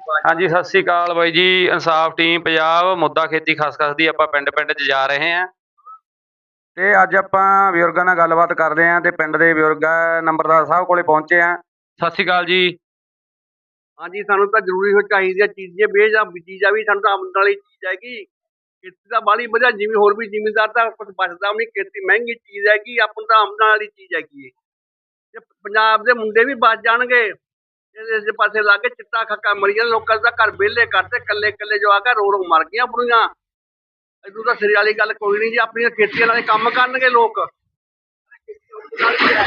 ਹਾਂਜੀ, ਸਤਿ ਸ੍ਰੀ ਅਕਾਲ ਬਾਈ ਜੀ, ਇਨਸਾਫ ਟੀਮ ਪੰਜਾਬ, ਮੁੱਦਾ ਖੇਤੀ ਖਸਖਸ ਦੀ ਆਪਾਂ ਪਿੰਡ ਪਿੰਡ 'ਚ ਜਾ ਰਹੇ ਹਾਂ। ਤੇ ਅੱਜ ਆਪਾਂ ਬਜ਼ੁਰਗਾਂ ਨਾਲ ਗੱਲਬਾਤ ਕਰਦੇ ਹਾਂ ਤੇ ਪਿੰਡ ਦੇ ਬਜ਼ੁਰਗ ਨੰਬਰਦਾਰ ਸਾਹਿਬ ਕੋਲੇ ਪਹੁੰਚੇ ਆ ਸਤਿ ਸ੍ਰੀ ਅਕਾਲ ਜੀ। ਹਾਂਜੀ, ਸਾਨੂੰ ਤਾਂ ਜ਼ਰੂਰੀ ਹੋ ਚਾਹੀਦੀ ਹੈ ਚੀਜ਼ ਜੇ ਬੇਜ ਆ ਚੀਜ਼ ਵੀ ਸਾਨੂੰ ਤਾਂ ਆਮਦਨ ਵਾਲੀ ਚੀਜ਼ ਹੈਗੀ। ਖੇਤੀ ਦਾ ਬਾਲੀ ਵਧੀਆ, ਜਿਵੇਂ ਹੋਰ ਵੀ ਜ਼ਿਮੀਂਦਾਰ ਤਾਂ ਕੁਝ ਬਚਦਾ ਨਹੀਂ, ਖੇਤੀ ਮਹਿੰਗੀ ਚੀਜ਼ ਹੈਗੀ, ਆਪਾਂ ਤਾਂ ਆਮਦਨ ਵਾਲੀ ਚੀਜ਼ ਹੈਗੀ ਹੈ ਜੇ ਪੰਜਾਬ ਦੇ ਮੁੰਡੇ ਵੀ ਬਚ ਜਾਣਗੇ ਇਹਦੇ ਇਸ ਪਾਸੇ ਲਾ ਕੇ ਚਿੱਟਾ ਖੱਕਾ ਮਰੀ ਲੋਕਾਂ ਦਾ ਘਰ ਵਿਹਲੇ ਕਰਤੇ ਕੱਲੇ ਕੱਲੇ ਜੋ ਆ ਕੇ ਰੋ ਰੋ ਮਰ ਗਈਆਂ ਬੁੜੀਆਂ। ਇਦੋਂ ਤਾਂ ਸਿਰੇ ਵਾਲੀ ਗੱਲ ਕੋਈ ਨਹੀਂ ਜੀ, ਆਪਣੀਆਂ ਖੇਤੀਆਂ ਨਾਲੇ ਕੰਮ ਕਰਨਗੇ ਲੋਕ।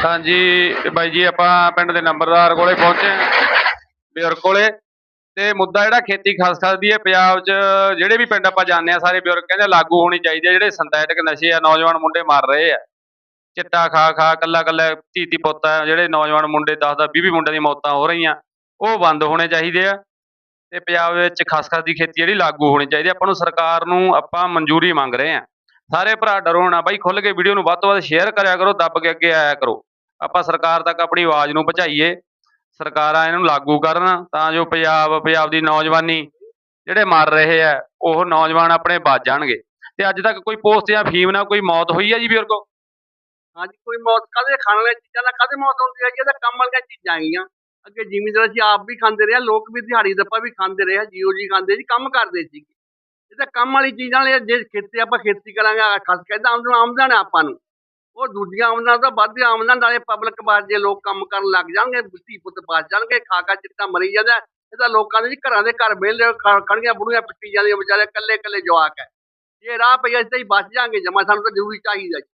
ਹਾਂਜੀ, ਬਾਈ ਜੀ, ਆਪਾਂ ਪਿੰਡ ਦੇ ਨੰਬਰਦਾਰ ਕੋਲੇ ਪਹੁੰਚੇ ਆ ਬਜ਼ੁਰਗ ਕੋਲੇ। ਤੇ ਮੁੱਦਾ ਜਿਹੜਾ ਖੇਤੀ ਖਸਖਸ ਦੀ ਹੈ, ਪੰਜਾਬ 'ਚ ਜਿਹੜੇ ਵੀ ਪਿੰਡ ਆਪਾਂ ਜਾਂਦੇ ਆ ਸਾਰੇ ਬਜ਼ੁਰਗ ਕਹਿੰਦੇ ਲਾਗੂ ਹੋਣੀ ਚਾਹੀਦੀ ਹੈ, ਜਿਹੜੇ ਸਿੰਥੈਟਿਕ ਨਸ਼ੇ ਆ, ਨੌਜਵਾਨ ਮੁੰਡੇ ਮਰ ਰਹੇ ਆ। ਚਿੱਟਾ ਖਾ ਖਾ ਕੱਲਾ ਕੱਲਾ ਧੀ ਧੀ ਪੁੱਤ ਆ, ਜਿਹੜੇ ਨੌਜਵਾਨ ਮੁੰਡੇ 10 10 20 ਮੁੰਡਿਆਂ ਦੀਆਂ ਮੌਤਾਂ ਹੋ ਰਹੀਆਂ, ਉਹ ਬੰਦ ਹੋਣੇ ਚਾਹੀਦੇ ਆ। ਤੇ ਪੰਜਾਬ ਵਿੱਚ ਖਸਖਸ ਦੀ ਖੇਤੀ ਜਿਹੜੀ ਲਾਗੂ ਹੋਣੀ ਚਾਹੀਦੀ ਆ। ਆਪਾਂ ਨੂੰ ਸਰਕਾਰ ਨੂੰ ਆਪਾਂ ਮਨਜ਼ੂਰੀ ਮੰਗ ਰਹੇ ਆ। ਸਾਰੇ ਭਰਾ ਡਰੋ ਨਾ ਬਾਈ ਖੁੱਲ ਕੇ ਵੀਡੀਓ ਨੂੰ ਵੱਧ ਤੋਂ ਵੱਧ ਸ਼ੇਅਰ ਕਰਿਆ ਕਰੋ, ਦੱਬ ਕੇ ਅੱਗੇ ਆਇਆ ਕਰੋ। ਆਪਾਂ ਸਰਕਾਰ ਤੱਕ ਆਪਣੀ ਆਵਾਜ਼ ਨੂੰ ਪਹੁੰਚਾਈਏ। ਸਰਕਾਰਾਂ ਇਹਨੂੰ ਲਾਗੂ ਕਰਨ ਤਾਂ ਜੋ ਪੰਜਾਬ ਪੰਜਾਬ ਦੀ ਨੌਜਵਾਨੀ ਜਿਹੜੇ ਮਰ ਰਹੇ ਆ, ਉਹ ਨੌਜਵਾਨ ਆਪਣੇ ਬਚ ਜਾਣਗੇ। ਤੇ ਅੱਜ ਤੱਕ ਕੋਈ ਪੋਸਟ ਜਾਂ ਫੀਮ ਨਾਲ ਕੋਈ ਮੌਤ ਹੋਈ ਹੈ ਜੀ ਵੀਰ ਕੋ ਹਾਂਜੀ, ਕੋਈ ਮੌਤ ਕਾਹਦੇ ਖਾਣ ਵਾਲੀਆਂ ਚੀਜ਼ਾਂ ਨਾਲ ਕਾਹਦੇ ਮੌਤ ਹੁੰਦੀ ਹੈਗੀ? ਇਹ ਤਾਂ ਕੰਮ ਵਾਲੀਆਂ ਚੀਜ਼ਾਂ ਹੈਗੀਆਂ। ਅੱਗੇ ਜ਼ਿਮੀਂਦਾਰ ਅਸੀਂ ਆਪ ਵੀ ਖਾਂਦੇ ਰਹੇ ਹਾਂ ਲੋਕ ਵੀ ਦਿਹਾੜੀ ਦੱਪਾ ਵੀ ਖਾਂਦੇ ਰਹੇ ਆ, ਜੀਓ ਜੀ ਖਾਂਦੇ ਸੀ ਕੰਮ ਕਰਦੇ ਸੀ ਇਹ ਤਾਂ ਕੰਮ ਵਾਲੀ ਚੀਜ਼ਾਂ ਲਈ ਜੇ ਖੇਤੀ ਆਪਾਂ ਖੇਤੀ ਕਰਾਂਗੇ ਖਸ ਕਹਿੰਦਾ ਆਮਦਨ ਆਮਦਨ ਆਪਾਂ ਨੂੰ। ਉਹ ਦੂਜੀਆਂ ਆਮਦਨ ਤੋਂ ਵੱਧ ਆਮਦਨ ਨਾਲੇ ਪਬਲਿਕ ਬਾਹਰ ਜੇ ਲੋਕ ਕੰਮ ਕਰਨ ਲੱਗ ਜਾਣਗੇ, ਧੀ ਪੁੱਤ ਬਚ ਜਾਣਗੇ ਖਾ ਖਾ ਚਿੱਟਾ ਮਰੀ ਜਾਂਦਾ ਇਹ ਤਾਂ ਲੋਕਾਂ ਦੇ ਜੀ ਘਰਾਂ ਦੇ ਘਰ ਵਿਹਲੇ ਖੜੀਆਂ ਬੁੜੀਆਂ ਪਿੱਟੀ ਜਾਂਦੀਆਂ ਵਿਚਾਰੇ ਇਕੱਲੇ ਕੱਲੇ ਜਵਾਕ ਹੈ। ਜੇ ਰਾਹ ਪਈ ਅਸੀਂ ਤਾਂ ਬਚ ਜਾਾਂਗੇ, ਜਮਾ ਸਾਨੂੰ ਤਾਂ ਜ਼ਰੂਰੀ ਚਾਹੀਦਾ ਜੀ।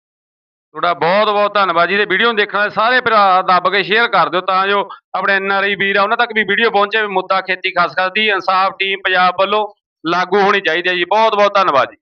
ਤੁਹਾਡਾ ਬਹੁਤ ਬਹੁਤ ਧੰਨਵਾਦ ਜੀ। ਤੇ ਵੀਡੀਓ ਨੂੰ ਦੇਖਣ ਵਾਲੇ ਸਾਰੇ ਭਰਾ ਦੱਬ ਕੇ ਸ਼ੇਅਰ ਕਰ ਦਿਓ ਤਾਂ ਜੋ ਆਪਣੇ ਐਨਆਰਆਈ ਵੀਰ ਆ, ਉਹਨਾਂ ਤੱਕ ਵੀ ਵੀਡੀਓ ਪਹੁੰਚੇ ਮੁੱਦਾ ਖੇਤੀ ਖਸਖਸ ਦੀ ਇਨਸਾਫ ਟੀਮ ਪੰਜਾਬ ਵੱਲੋਂ ਲਾਗੂ ਹੋਣੀ ਚਾਹੀਦੀ ਹੈ ਜੀ। ਬਹੁਤ ਬਹੁਤ ਧੰਨਵਾਦ ਜੀ।